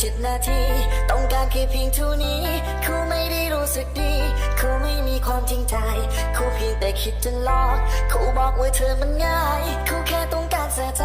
17นาที ต้องการแค่เพียงเท่านี้เขาไม่ได้รู้สึกดีเขาไม่มีความจริงใจเขาเพียงแต่คิดจะหลอกเขาบอกว่าเธอมันง่ายเขาแค่ต้องการเสียใจ